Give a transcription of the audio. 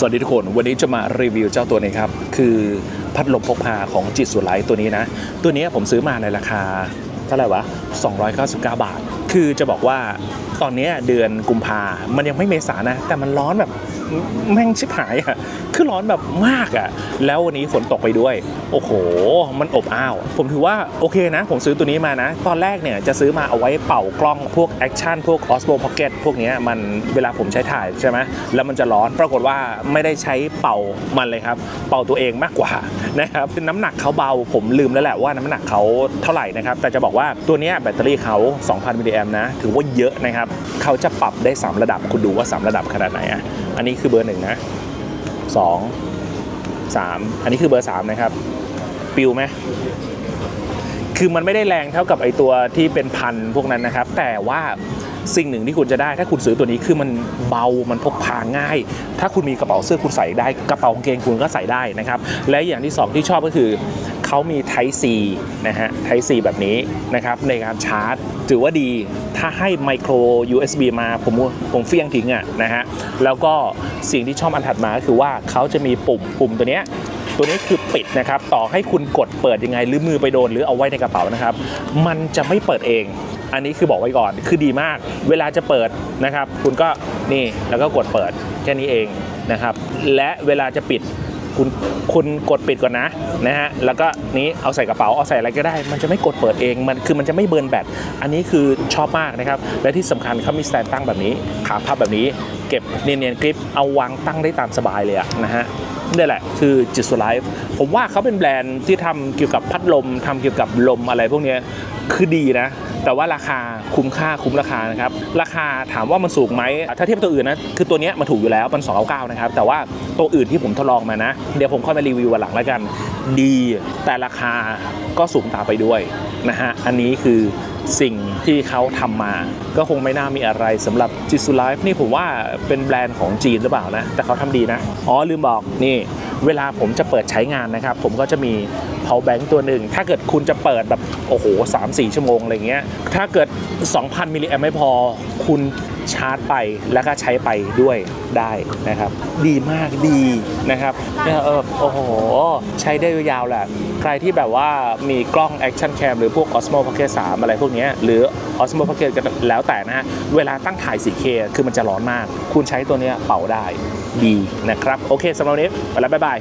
สวัสดีทุกคน วันนี้จะมารีวิวเจ้าตัวนี้ครับ คือพัดลมพกพาของจิตสุไลตัวนี้นะ ตัวนี้ผมซื้อมาในราคาเท่าไหร่วะ 299 บาท คือจะบอกว่าตอนนี้เดือนกุมภา มันยังไม่เมษานะ แต่มันร้อนแบบแม่งชิบหายอะคือร้อนแบบมากอะ แล้ววันนี้ฝนตกไปด้วย โอ้โห มันอบอ้าว ผมถือว่าโอเคนะ ผมซื้อตัวนี้มานะ ตอนแรกเนี่ยจะซื้อมาเอาไว้เป่ากล้องพวกแอคชั่นพวก Osmo Pocket พวกนี้มันเวลาผมใช้ถ่ายใช่ไหมแล้วมันจะร้อนปรากฏว่าไม่ได้ใช้เป่ามันเลยครับ เป่าตัวเองมากกว่านะครับน้ำหนักเขาเบาผมลืมแล้วแหละว่าน้ำหนักเขาเท่าไหร่นะครับ แต่จะบอกว่าตัวนี้แบตเตอรี่เขา 2,000มิลลิแอมนะ ถือว่าเยอะนะครับ เขาจะปรับได้ 3 ระดับ คุณดูว่า 3 ระดับขนาดไหนอะ อันนี้คือเบอร์หนึ่งนะ2 3อันนี้คือเบอร์3นะครับ ปิวไหมคือมันไม่ได้แรงเท่ากับไอตัวที่เป็นพันพวกนั้นนะครับ แต่ว่าสิ่งหนึ่งที่คุณจะได้ถ้าคุณซื้อตัวนี้คือมันเบา มันพกพาง่าย ถ้าคุณมีกระเป๋าเสื้อคุณใส่ได้กระเป๋ากางเกงคุณก็ใส่ได้นะครับ และอย่างที่สองที่ชอบก็คือเขามี Type C นะฮะ Type C แบบนี้นะครับในการชาร์จ ถือว่าดีถ้าให้ไมโคร USB มาผมผมเฟี้ยงทิ้งอะนะฮะแล้วก็ สิ่งที่ชอบอันถัดมาก็คือว่าเขาจะมีปุ่มปุ่มตัวเนี้ยตัวนี้คือปิดนะครับ ต่อให้คุณกดเปิดยังไง หรือมือไปโดนหรือเอาไว้ในกระเป๋านะครับ มันจะไม่เปิดเอง อันนี้คือบอกไว้ก่อนคือดีมาก เวลาจะเปิดนะครับ คุณก็นี่แล้วก็กดเปิดแค่นี้เองนะครับ และเวลาจะปิด คุณคุณกดปิดก่อนนะนะฮะแล้วก็นี้เอาใส่กระเป๋าเอาใส่อะไรก็ได้ มันจะไม่กดเปิดเองมันคือมันจะไม่เบิร์นแบตอันนี้คือชอบมากนะครับและที่สำคัญเขามีสแตนตั้งแบบนี้ขาพับแบบนี้ เก็บเนียนๆกริปเอาวางตั้งได้ตามสบายเลยอะนะฮะนี่แหละคือจิตสุไลฟ์ผมว่าเขาเป็นแบรนด์ที่ทำเกี่ยวกับพัดลมทำเกี่ยวกับลมอะไรพวกนี้คือดีนะ แต่ว่าราคาคุ้มค่าคุ้มราคานะครับ ราคาถามว่ามันสูงไหมถ้าเทียบตัวอื่นนะ คือตัวนี้มันถูกอยู่แล้วมัน299นะครับ แต่ว่าตัวอื่นที่ผมทดลองมานะ เดี๋ยวผมค่อยมารีวิววันหลังแล้วกัน ดีแต่ราคาก็สูงตามไปด้วยนะฮะ อันนี้คือสิ่งที่เขาทำมา ก็คงไม่น่ามีอะไรสำหรับจิสุไลฟ์นี่ผมว่าเป็นแบรนด์ของจีนหรือเปล่านะ แต่เขาทำดีนะ อ๋อลืมบอกนี่ เวลาผมจะเปิดใช้งานนะครับ ผมก็จะมี power bank ตัวหนึ่ง ถ้าเกิดคุณจะเปิดแบบ โอ้โห3-4 ชั่วโมงอะไรเงี้ย ถ้าเกิด 2,000 มิลลิแอมไม่พอ คุณ ชาร์จไปแล้วก็ใช้ไปด้วยได้นะครับ ดีมากดีนะครับเนี่ยเออโอ้โห ใช้ได้ยาวๆแหละ ใครที่แบบว่ามีกล้อง Action Cam หรือพวก Osmo Pocket 3 อะไรพวกนี้หรือ Osmo Pocket ก็แล้วแต่นะฮะ เวลาตั้งถ่าย 4K คือมันจะร้อนมาก คุณใช้ตัวนี้เป่าได้ดีนะครับ โอเคสำหรับวันนี้ไปแล้วบ๊ายบาย